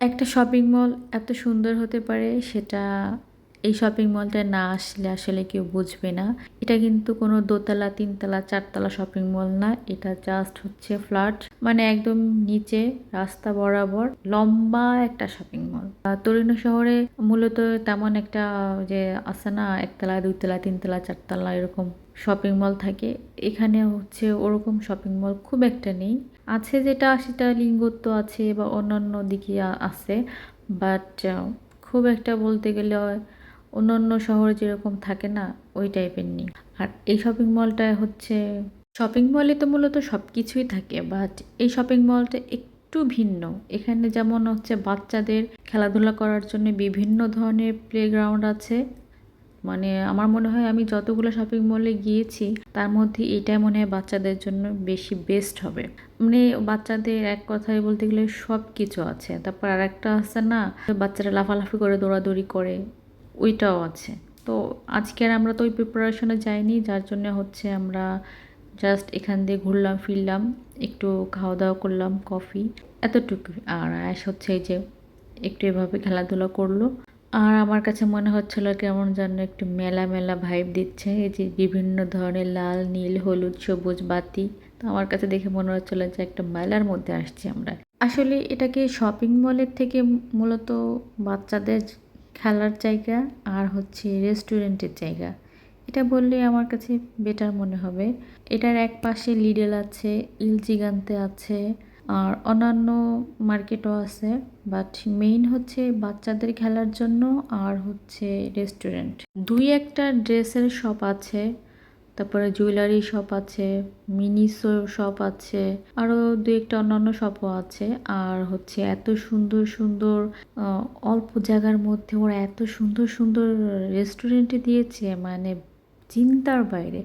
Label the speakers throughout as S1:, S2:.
S1: একটা shopping mall এত সুন্দর হতে পারে সেটা এই শপিং মলটায় না আসলে আসলে কেউ বুঝবে না। এটা কিন্তু কোনো দোতলা, তিনতলা, চারতলা শপিং মল না, এটা জাস্ট হচ্ছে ফ্ল্যাট মানে একদম নিচে, রাস্তা বরাবর লম্বা একটা শপিং মল তরুণ শহরে মূলত তেমন একটা যে আছে না, একতলা, দুইতলা, তিনতলা, চারতলা এরকম শপিং মল থাকে। এখানে হচ্ছে ওরকম শপিং মল খুব একটা নেই। আছে যেটা, সেটা লিঙ্গত্ব আছে বা অন্যান্য দিকে আছে। বাট খুব একটা বলতে গেলে অন্য অন্য শহরে যেরকম থাকে না, ওই টাইপের নেই। আর এই শপিং মলটা হচ্ছে শপিং মলে তো মূলত সব কিছুই থাকে বাট এই শপিং মলটা একটু ভিন্ন। এখানে যেমন হচ্ছে বাচ্চাদের খেলাধুলা করার জন্য বিভিন্ন ধরনের প্লেগ্রাউন্ড আছে। মানে আমার মনে হয় আমি যতগুলো শপিং মলে গিয়েছি, তার মধ্যে এটাই মনে হয় বাচ্চাদের জন্য বেশি বেস্ট হবে। মানে বাচ্চাদের এক কথায় বলতে গেলে সব কিছু আছে। তারপর আর একটা আছে না, বাচ্চারা লাফালাফি করে, দৌড়াদৌড়ি করে, ওইটাও আছে। তো আজকে আর আমরা তো ওই প্রিপারেশনে যাইনি, যার জন্য হচ্ছে আমরা জাস্ট এখান দিয়ে ঘুরলাম, ফিরলাম, একটু খাওয়া দাওয়া করলাম কফি এতটুকু আর আয়াস হচ্ছে এই যে একটু এভাবে খেলাধুলা করল। আর আমার কাছে মনে হচ্ছিল কেমন যেন একটু মেলা মেলা ভাইব দিচ্ছে, এই যে বিভিন্ন ধরনের লাল, নীল, হলুদ, সবুজ, বাতি। তো আমার কাছে দেখে মনে হচ্ছিল যে একটা মেলার মধ্যে আসছি আমরা। আসলে এটাকে শপিং মলের থেকে মূলত বাচ্চাদের খেলার জায়গা আর হচ্ছে রেস্টুরেন্টের জায়গা? এটা বললে আমার কাছে বেটার মনে হবে। এটার এক পাশে লিডেল আছে ইলজিগান্তে আছে আর অন্যান্য মার্কেটও আছে বাট মেইন হচ্ছে বাচ্চাদের খেলার জন্য আর হচ্ছে রেস্টুরেন্ট দুই একটা ড্রেসের শপ আছে, তারপরে জুয়েলারি শপ আছে মিনিসো শপ আছে আরও দু একটা অন্যান্য শপও আছে। আর হচ্ছে এত সুন্দর সুন্দর অল্প জায়গার মধ্যে ওরা এত সুন্দর সুন্দর রেস্টুরেন্টে দিয়েছে মানে চিন্তার বাইরে।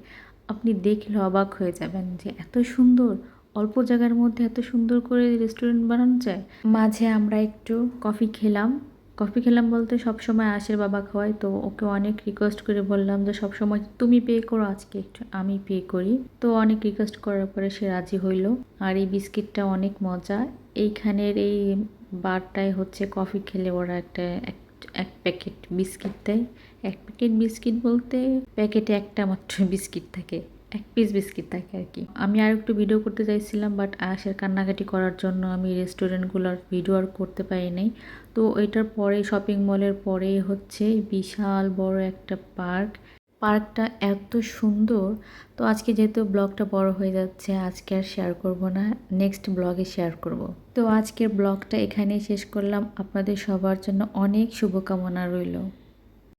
S1: আপনি দেখলে অবাক হয়ে যাবেন যে এত সুন্দর অল্প জায়গার মধ্যে এত সুন্দর করে রেস্টুরেন্ট বানানো যায়? মাঝে আমরা একটু কফি খেলাম। কফি খেলাম বলতে সব সময় আশের বাবা খাওয়াই তো ওকে অনেক রিকোয়েস্ট করে বললাম যে, সব সময় তুমি পে করো, আজকে একটু আমি পে করি। তো অনেক রিকোয়েস্ট করার পরে সে রাজি হইল। আর এই বিস্কিটটা অনেক মজা। এইখানের এই বারটায় হচ্ছে কফি খেলে ওরা একটা, এক এক প্যাকেট বিস্কিট দেয়। এক প্যাকেট বিস্কিট বলতে প্যাকেটে একটা মাত্র বিস্কিট থাকে। এক পিস বিস্কিট থাকে আর কি। আমি আর একটু ভিডিও করতে চাইছিলাম বাট আয়াসের কান্নাকাটি করার জন্য আমি রেস্টুরেন্টগুলোর ভিডিও আর করতে পারি নাই। তো এটার পরে শপিং মলের পরে হচ্ছে বিশাল বড় একটা পার্ক পার্কটা এত সুন্দর। তো আজকে যেহেতু ব্লগটা বড় হয়ে যাচ্ছে, আজকে আর শেয়ার করব না। নেক্সট ব্লগে শেয়ার করব। তো আজকের ব্লগটা এখানেই শেষ করলাম। আপনাদের সবার জন্য অনেক শুভকামনা রইল।